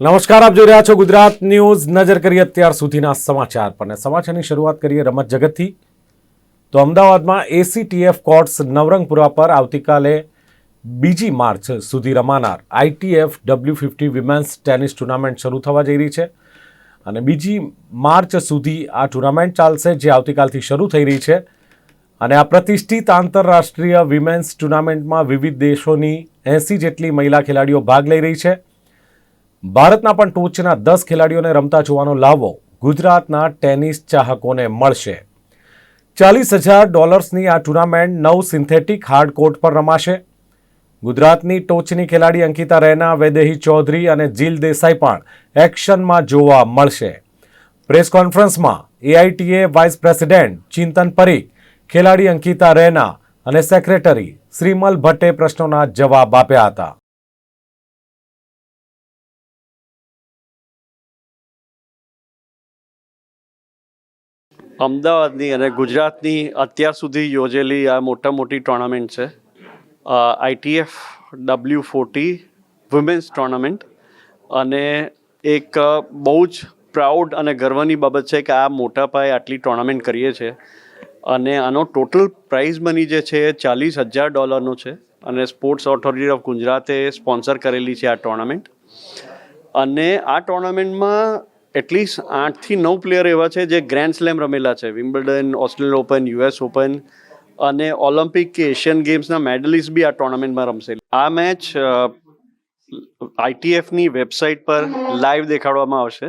નમસ્કાર, આપ જોઈ રહ્યા છો ગુજરાત ન્યૂઝ. નજર કરીએ અત્યાર સુધીના સમાચાર પર. સમાચારની શરૂઆત કરીએ રમત જગતથી. તો અમદાવાદમાં એસીટીએફ કોર્ટ્સ નવરંગપુરા પર આવતીકાલે બીજી માર્ચ સુધી રમાનાર ITF W fifty women's tennis tournament શરૂ થવા જઈ રહી છે. અને બીજી માર્ચ સુધી આ ટુર્નામેન્ટ ચાલશે, જે આવતીકાલથી શરૂ થઈ રહી છે. અને આ પ્રતિષ્ઠિત આંતરરાષ્ટ્રીય વિમેન્સ ટુર્નામેન્ટમાં વિવિધ દેશોની એંસી જેટલી મહિલા ખેલાડીઓ ભાગ લઈ રહી છે. ભારતના પણ ટોચના દસ ખેલાડીઓને રમતા જોવાનો લાવો ગુજરાતના ટેનિસ ચાહકોને મળશે. ચાલીસ હજાર ડોલર્સની આ ટુર્નામેન્ટ નવ સિન્થેટિક હાર્ડ કોર્ટ પર રમાશે. ગુજરાતની ટોચની ખેલાડી અંકિતા રૈના, વૈદેહી ચૌધરી અને જીલ દેસાઈ પણ એક્શનમાં જોવા મળશે. પ્રેસ કોન્ફરન્સમાં AITA vice president Chintan Parikh ખેલાડી અંકિતા રૈના અને સેક્રેટરી શ્રીમલ ભટ્ટે પ્રશ્નોના જવાબ આપ્યા હતા. અમદાવાદની અને ગુજરાતની અત્યાર સુધી યોજેલી આ મોટા મોટી ટુર્નામેન્ટ છે. ITF W forty women's tournament. અને એક બહુ જ પ્રાઉડ અને ગર્વની બાબત છે કે આ મોટા પાયે આટલી ટુર્નામેન્ટ કરીએ છીએ અને આનો ટોટલ પ્રાઇઝ મની જે છે એ ચાલીસ હજાર ડોલરનો છે. અને સ્પોર્ટ્સ ઓથોરિટી ઓફ ગુજરાતે સ્પોન્સર કરેલી છે આ ટુર્નામેન્ટ. અને આ ટુર્નામેન્ટમાં એટલીસ્ટ આઠથી નવ પ્લેયર એવા છે જે ગ્રેન્ડ સ્લેમ રમેલા છે. Wimbledon Australian open US open અને ઓલિમ્પિક કે એશિયન ગેમ્સના મેડલિસ્ટ બી આ ટુર્નામેન્ટમાં રમશે. આ મેચ આઈટીએફની વેબસાઇટ પર લાઈવ દેખાડવામાં આવશે.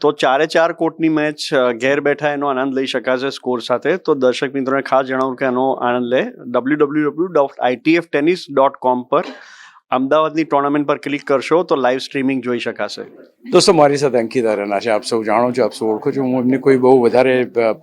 તો ચારે ચાર કોર્ટની મેચ ઘેર બેઠા એનો આનંદ લઈ શકાશે સ્કોર સાથે. તો દર્શક મિત્રોને ખાસ જણાવું કે એનો આનંદ લે. W W W dot ITF tennis dot com પર અમદાવાદની ટુર્નામેન્ટ પર ક્લિક કરશો તો લાઈવ સ્ટ્રીમિંગ જોઈ શકાશે. દોસ્તો, મારી સાથે અંકિતા રહેના છે. આપ સૌ જાણો છો, આપ સૌ ઓળખો છો. હું એમને કોઈ બહુ વધારે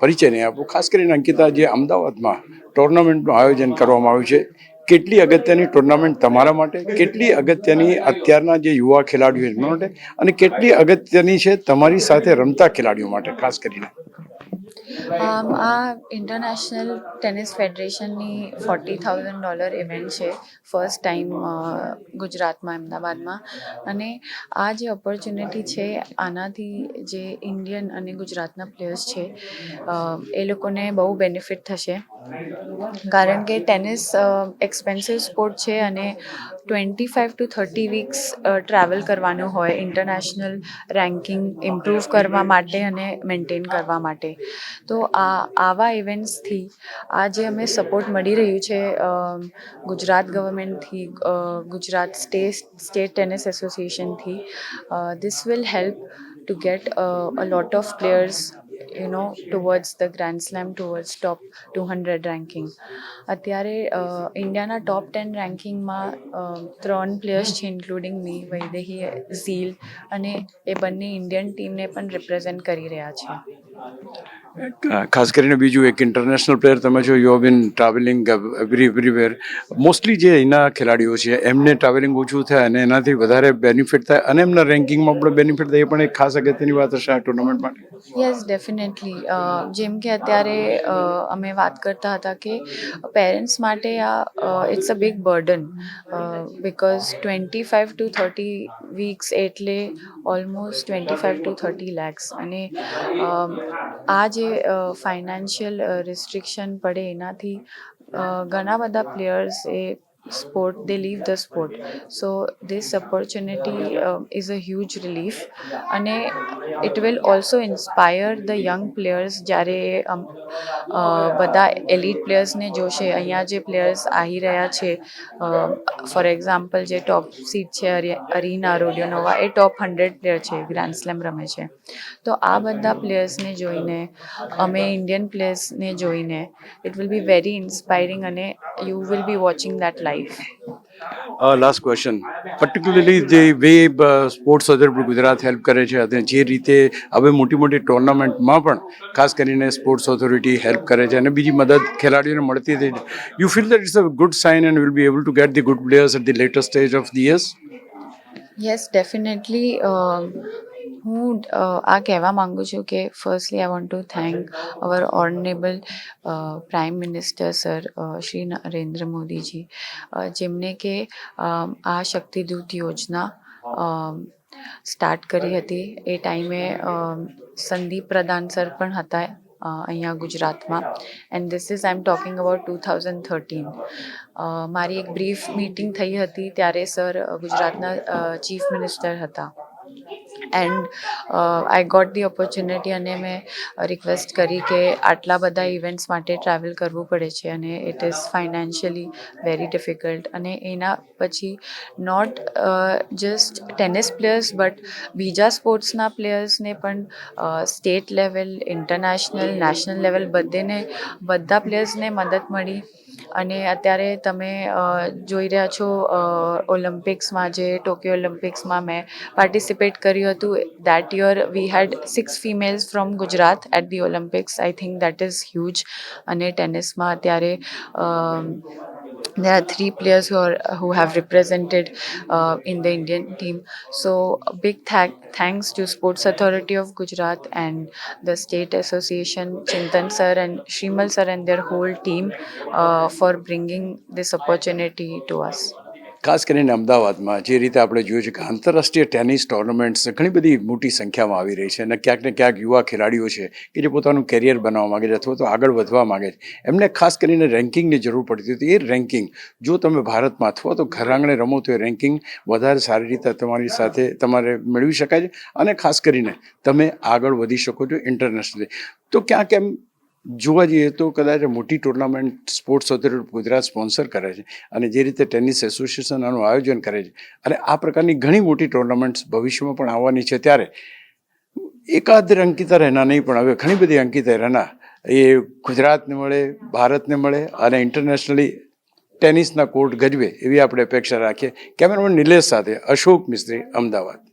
પરિચય નહીં આપું. ખાસ કરીને અંકિતા, જે અમદાવાદમાં ટુર્નામેન્ટનું આયોજન કરવામાં આવ્યું છે, કેટલી અગત્યની ટુર્નામેન્ટ તમારા માટે, કેટલી અગત્યની અત્યારના જે યુવા ખેલાડીઓ એમના માટે, અને કેટલી અગત્યની છે તમારી સાથે રમતા ખેલાડીઓ માટે, ખાસ કરીને. આ ઇન્ટરનેશનલ ટેનિસ ફેડરેશનની ફોર્ટી થાઉઝન્ડ ડોલર ઇવેન્ટ છે ફર્સ્ટ ટાઈમ ગુજરાતમાં, અમદાવાદમાં. અને આ જે ઓપોર્ચ્યુનિટી છે, આનાથી જે ઇન્ડિયન અને ગુજરાતના પ્લેયર્સ છે એ લોકોને બહુ બેનિફિટ થશે. કારણ કે ટેનિસ એક્સપેન્સિવ સ્પોર્ટ છે અને twenty five to thirty weeks travel કરવાનું હોય ઇન્ટરનેશનલ રેન્કિંગ ઇમ્પ્રૂવ કરવા માટે અને મેન્ટેન કરવા માટે. તો આ, આવા ઇવેન્ટ્સથી આ જે અમે સપોર્ટ મળી રહ્યું છે ગુજરાત ગવર્મેન્ટથી Gujarat state state tennis એસોસિએશનથી this will help to get a lot of players you know towards the grand slam towards top two hundred ranking અત્યારે ઇન્ડિયાના ટોપ ટેન રેન્કિંગમાં ત્રણ પ્લેયર્સ છે ઇન્ક્લુડિંગ મી વૈદેહી ઝીલ અને એ બંને ઇન્ડિયન ટીમને પણ રિપ્રેઝેન્ટ કરી રહ્યા છે ખાસ કરીને બીજું એક ઇન્ટરનેશનલ પ્લેયર તમે જો you been traveling every everywhere mostly જે અહીંના ખેલાડીઓ છે, એમને ટ્રાવેલિંગ ઓછું થાય અને એનાથી વધારે બેનિફિટ થાય અને એમના રેન્કિંગમાં પણ બેનિફિટ થાય, એ પણ એક ખાસ અગત્યની વાત હશે આ ટુર્નામેન્ટ માટે. યસ ડેફિનેટલી જેમ કે અત્યારે અમે વાત કરતા હતા કે પેરેન્ટ્સ માટે આ it's a big burden because twenty five to thirty weeks એટલે almost twenty five to thirty lakhs અને આ જે ફાઇનાન્શિયલ રિસ્ટ્રિક્શન પડે એનાથી ઘણા બધા પ્લેયર્સ એ sport they leave the sport. So this opportunity uh, is a huge relief. અને it will also inspire the young players જ્યારે અમ, બધા એલિટ પ્લેયર્સને જોશે અહીંયા જે પ્લેયર્સ આવી રહ્યા છે ફોર એક્ઝામ્પલ જે ટોપ સીટ છે અરી- અરીના રોડિયોનોવા એ ટોપ હંડ્રેડ પ્લેયર છે ગ્રાન્ડ સ્લેમ રમે છે. તો આ બધા પ્લેયર્સને જોઈને અમે ઇન્ડિયન પ્લેયર્સને જોઈને it will be very inspiring અને you will be watching that live last question particularly જે way sports authority Gujarat help કરે છે અને જે રીતે હવે મોટી મોટી ટુર્નામેન્ટમાં પણ ખાસ કરીને સ્પોર્ટ્સ ઓથોરિટી હેલ્પ કરે છે અને બીજી મદદ ખેલાડીઓને મળતી હતી you feel that it's a good sign and will be able to get the good players at the latest stage of the years yes definitely હું આ કહેવા માંગુ છું કે firstly I want to thank our honourable prime minister sir Shri Narendra Modiji જેમને કે આ શક્તિદૂત યોજના સ્ટાર્ટ કરી હતી. એ ટાઈમે સંદીપ પ્રધાન સર પણ હતા અહીંયા ગુજરાતમાં. And this is I am talking about two thousand thirteen મારી એક બ્રીફ મીટિંગ થઈ હતી ત્યારે સર ગુજરાતના ચીફ મિનિસ્ટર હતા. And I got the opportunity અને મેં રિક્વેસ્ટ કરી કે આટલા બધા ઇવેન્ટ્સ માટે ટ્રાવેલ કરવું પડે છે અને it is financially very difficult અને એના પછી not just tennis players but બીજા સ્પોર્ટ્સના પ્લેયર્સને પણ state level international national level બધેને, બધા પ્લેયર્સને મદદ મળી. અને અત્યારે તમે જોઈ રહ્યા છો ઓલિમ્પિક્સમાં જે ટોક્યો ઓલિમ્પિક્સમાં મેં પાર્ટિસિપેટ કર્યું હતું. That year we had six females from Gujarat at the Olympics I think that is huge અને ટેનિસમાં અત્યારે there are three players who are who have represented uh, in the Indian team. So big thank thanks to Sports Authority of Gujarat and the State Association, Chintan sir and Shrimal sir and their whole team uh, for bringing this opportunity to us. ખાસ કરીને અમદાવાદમાં જે રીતે આપણે જોયું છે કે આંતરરાષ્ટ્રીય ટેનિસ ટુર્નામેન્ટ્સ ઘણી બધી મોટી સંખ્યામાં આવી રહી છે અને ક્યાંક ને ક્યાંક યુવા ખેલાડીઓ છે કે જે પોતાનું કેરિયર બનાવવા માગે છે અથવા તો આગળ વધવા માગે છે. એમને ખાસ કરીને રેન્કિંગની જરૂર પડતી હતી. એ રેન્કિંગ જો તમે ભારતમાં અથવા તો ઘરઆંગણે રમો તો એ રેન્કિંગ વધારે સારી રીતે તમારી સાથે તમારે મેળવી શકાય છે અને ખાસ કરીને તમે આગળ વધી શકો છો ઇન્ટરનેશનલી તો ક્યાંક એમ જોવા જઈએ તો કદાચ મોટી tournament sports authority Gujarat sponsor કરે છે અને જે રીતે ટેનિસ એસોસિએશન આનું આયોજન કરે છે. અને આ પ્રકારની ઘણી મોટી ટુર્નામેન્ટ્સ ભવિષ્યમાં પણ આવવાની છે ત્યારે એકાદ અંકિતા રહેના નહીં, પણ હવે ઘણી બધી અંકિતા રહેના. એ ગુજરાતને મળે, ભારતને મળે અને ઇન્ટરનેશનલી ટેનિસના કોર્ટ ગજવે એવી આપણે અપેક્ષા રાખીએ. કેમેરામેન નિલેશ સાથે અશોક મિસ્ત્રી, અમદાવાદ.